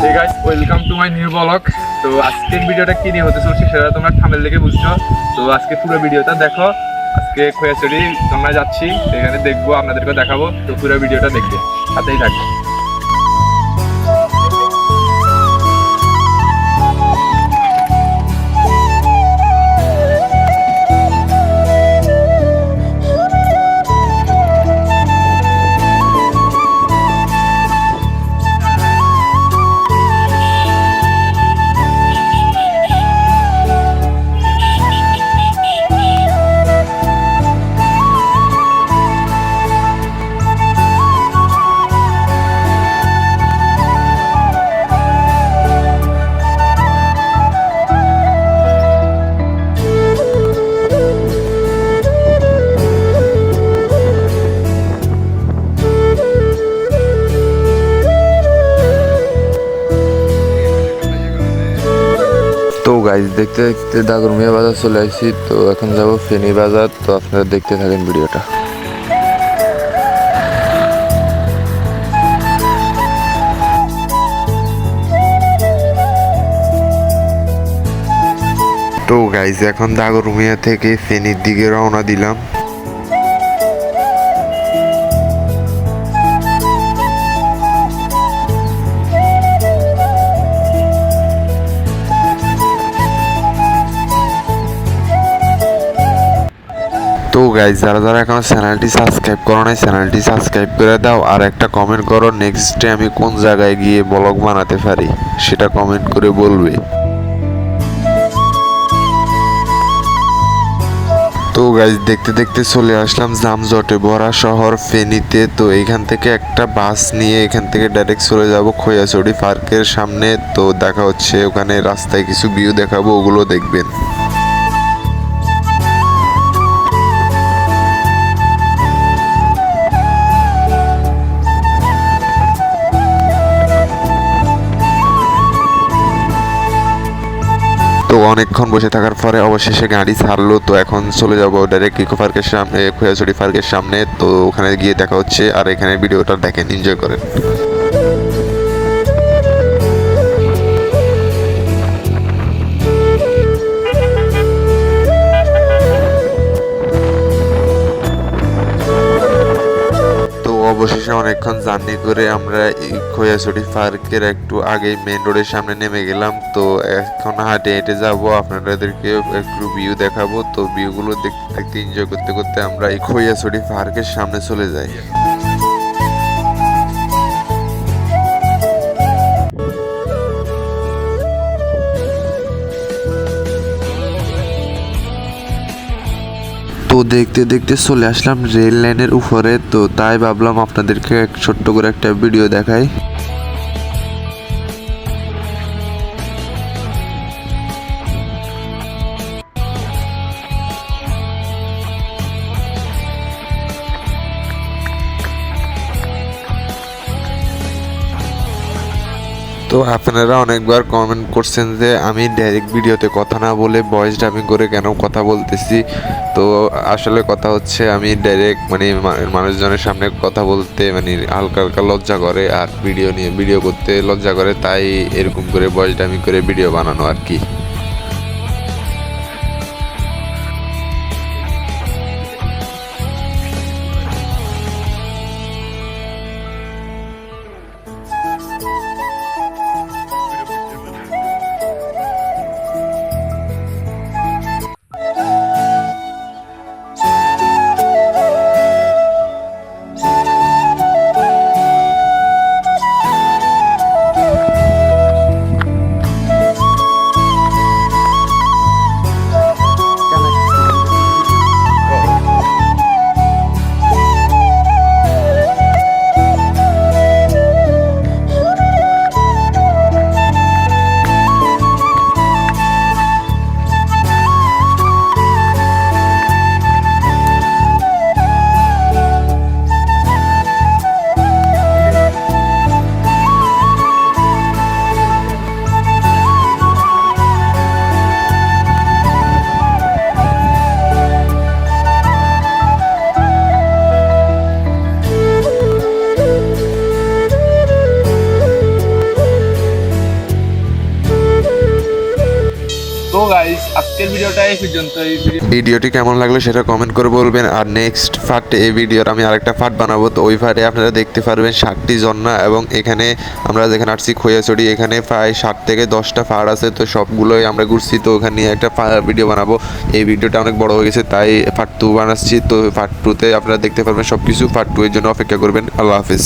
Hey guys welcome to my new blog তো আজকের ভিডিওটা কি নিয়ে হতে চলছে সেটা তোমরা থামেল দেখে বুঝছ তো আজকে পুরো ভিডিওটা দেখো আজকে খোয়াছড়ি আমরা যাচ্ছি এখানে দেখব আপনাদেরকে দেখাবো তো পুরো ভিডিওটা দেখবে সাথেই থাকবে গাইজ দেখতে দেখতে দাগরমিয়া বাজার চলে আসছি, তো এখন যাব ফেনী বাজার, তো আপনারা দেখতে থাকেন ভিডিওটা। তো গাইজ এখন দাগরমিয়া থেকে ফেনীর দিকে রওনা দিলাম। তো গাইজ যারা যারা এখনও চ্যানেলটি সাবস্ক্রাইব করো নাই চ্যানেলটি সাবস্ক্রাইব করে দাও। আর একটা কমেন্ট করো নেক্সট ডে আমি কোন জায়গায় গিয়ে ব্লগ বানাতে পারি, সেটা কমেন্ট করে বলবে। তো গাইজ দেখতে দেখতে চলে আসলাম জামজটে ভরা শহর ফেনীতে। তো এখান থেকে একটা বাস নিয়ে এখান থেকে ডাইরেক্ট চলে যাব খৈয়াছড়ি পার্কের সামনে। তো দেখা হচ্ছে ওখানে রাস্তায় কিছু ভিউ দেখাবো, ওগুলো দেখবেন। তো অনেকক্ষণ বসে থাকার পরে অবশেষে গাড়ি ছাড়লো, তো এখন চলে যাব ডাইরেক্ট ইকো পার্কের সামনে খোয়াছড়ি পার্কের সামনে, তো ওখানে গিয়ে দেখা হচ্ছে আর এখানে ভিডিওটা দেখেন এনজয় করেন। অবশেষে অনেকক্ষণ জার্নি করে আমরা খোয়াছড়ি পার্কের একটু আগে মেন রোডের সামনে নেমে গেলাম। তো এখন হাঁটে হেঁটে যাব, আপনাদেরকে একটু ভিউ দেখাবো। তো ভিউগুলো দেখতে দেখতে এনজয় করতে করতে আমরা এই খৈয়াছড়ি পার্কের সামনে চলে যাই। তো দেখতে দেখতে চলে আসলাম রেল লাইনের উপরে, তো তাই ভাবলাম আপনাদেরকে এক ছোট্ট করে একটা ভিডিও দেখাই। তো আপনারা অনেকবার কমেন্ট করছেন যে আমি ডাইরেক্ট ভিডিওতে কথা না বলে ভয়েস ডাবিং করে কেন কথা বলতেছি? তো আসলে কথা হচ্ছে আমি ডাইরেক্ট মানে মানুষজনের সামনে কথা বলতে মানে হালকা হালকা লজ্জা করে আর ভিডিও নিয়ে, ভিডিও করতে লজ্জা করে, তাই এরকম করে ভয়েস ডাবিং করে ভিডিও বানানো আর কি। আজকের ভিডিওটা এই পর্যন্ত এই ভিডিও ভিডিওটি কেমন লাগল সেটা কমেন্ট করে বলবেন। আর নেক্সট পার্টে এই ভিডিওর আমি আরেকটা পার্ট বানাবো। তো ওই পার্টে আপনারা দেখতে পারবেন ষাটটি জন্না এবং এখানে আমরা যেখানে আসছি খৈয়াছড়ি, এখানে প্রায় ষাট থেকে দশটা পাহাড় আছে। তো সবগুলোই আমরা ঘুরছি। তো ওখানে নিয়ে একটা ভিডিও বানাবো। এই ভিডিওটা অনেক বড় হয়ে গেছে, তাই পার্ট টু বানাচ্ছি। তো পার্ট টুতে আপনারা দেখতে পারবেন সব কিছু পার্ট টু এর জন্য অপেক্ষা করবেন। আল্লাহ হাফিজ।